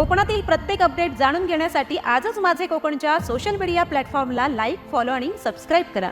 कोकणातील प्रत्येक अपडेट जाणून घेण्यासाठी आजच माझे कोकणच्या सोशल मीडिया प्लॅटफॉर्मला लाईक फॉलो आणि सबस्क्राईब करा.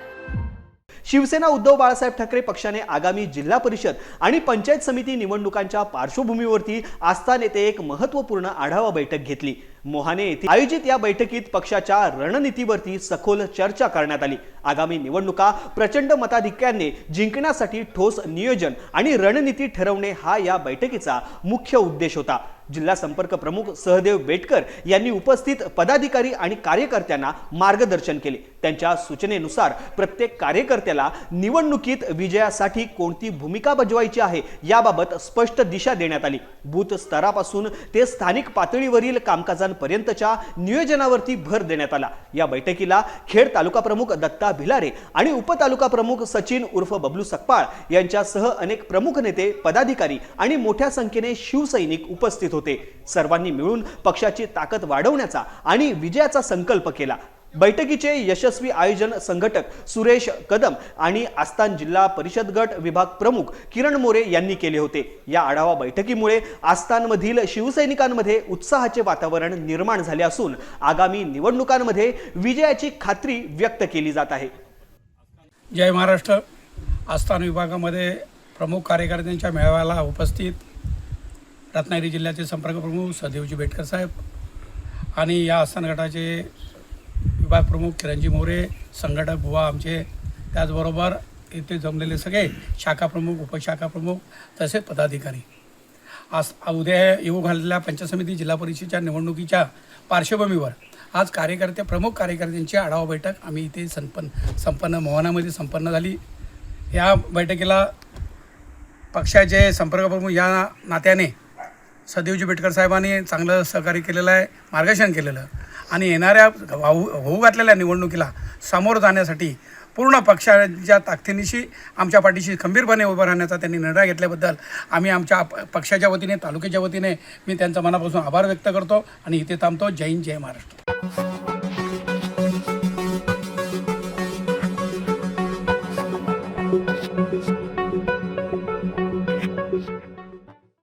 शिवसेना उद्धव बाळासाहेब ठाकरे पक्षाने आगामी जिल्हा परिषद आणि पंचायत समिती निवडणुकांच्या पार्श्वभूमीवरती आस्था नेते एक महत्त्वपूर्ण आढावा बैठक घेतली. मोहाने येथे आयोजित या बैठकीत पक्षाच्या रणनीतीवरती सखोल चर्चा करण्यात आली. आगामी निवडणुका प्रचंड मताधिक्याने जिंकण्यासाठी ठोस नियोजन आणि रणनीती ठरवणे हा या बैठकीचा मुख्य उद्देश होता. जिल्हा संपर्क प्रमुख सहदेव बेटकर यांनी उपस्थित पदाधिकारी आणि कार्यकर्त्यांना मार्गदर्शन केले. त्यांच्या सूचनेनुसार प्रत्येक कार्यकर्त्याला निवडणुकीत विजयासाठी कोणती भूमिका बजवायची आहे याबाबत स्पष्ट दिशा देण्यात आली. बूथ स्तरापासून ते स्थानिक पातळीवरील कामकाजांपर्यंतच्या नियोजनावरती भर देण्यात आला. या बैठकीला खेड तालुका प्रमुख दत्ता भिलारे आणि उपतालुका प्रमुख सचिन उर्फ बबलू सकपाळ यांच्यासह अनेक प्रमुख नेते पदाधिकारी आणि मोठ्या संख्येने शिवसैनिक उपस्थित होते. सर्वांनी मिळून पक्षाची ताकद वाढवण्याचा आणि विजयाचा संकल्प केला. बैठकीचे यशस्वी आयोजन संघटक सुरेश कदम आणि आस्थान जिल्हा परिषद गट विभाग प्रमुख किरण मोरे यांनी केले होते. या आढावा बैठकीमुळे आस्थानमधील शिवसैनिकांमध्ये उत्साहाचे वातावरण निर्माण झाले असून आगामी निवडणुकांमध्ये विजयाची खात्री व्यक्त केली जात आहे. जय महाराष्ट्र. आस्थान विभागामध्ये प्रमुख कार्यकर्त्यांच्या मेळाव्याला उपस्थित रत्नागिरी जिल्ह्याचे संपर्क प्रमुख सदेवजी बेटकर साहेब आणि या आस्थान गटाचे विभाग प्रमुख किरणजी मोरे संघटक बुवा आमचे त्याचबरोबर इथे जमलेले सगळे शाखाप्रमुख उपशाखाप्रमुख उपशाखा प्रमुख तसेच पदाधिकारी. आज उद्या येऊ घाललेल्या पंचायत समिती जिल्हा परिषदेच्या निवडणुकीच्या पार्श्वभूमीवर आज कार्यकर्ते प्रमुख कार्यकर्त्यांची आढावा बैठक आम्ही इथे संपन्न संपन्न मोहनामध्ये संपन्न झाली. या बैठकीला पक्षाचे संपर्क प्रमुख या नात्याने सदैवजी बेटकर साहेबांनी चांगलं सहकार्य केलेलं आहे मार्गदर्शन केलेलं. आणि येणाऱ्या होऊ घातलेल्या निवडणुकीला सामोरं जाण्यासाठी पूर्ण पक्षाच्या ताकदीनिशी आमच्या पाठीशी खंबीरपणे उभं राहण्याचा त्यांनी निर्णय घेतल्याबद्दल आम्ही आमच्या पक्षाच्या वतीने तालुक्याच्या वतीने मी त्यांचा मनापासून आभार व्यक्त करतो आणि इथे थांबतो. जैन जय महाराष्ट्र.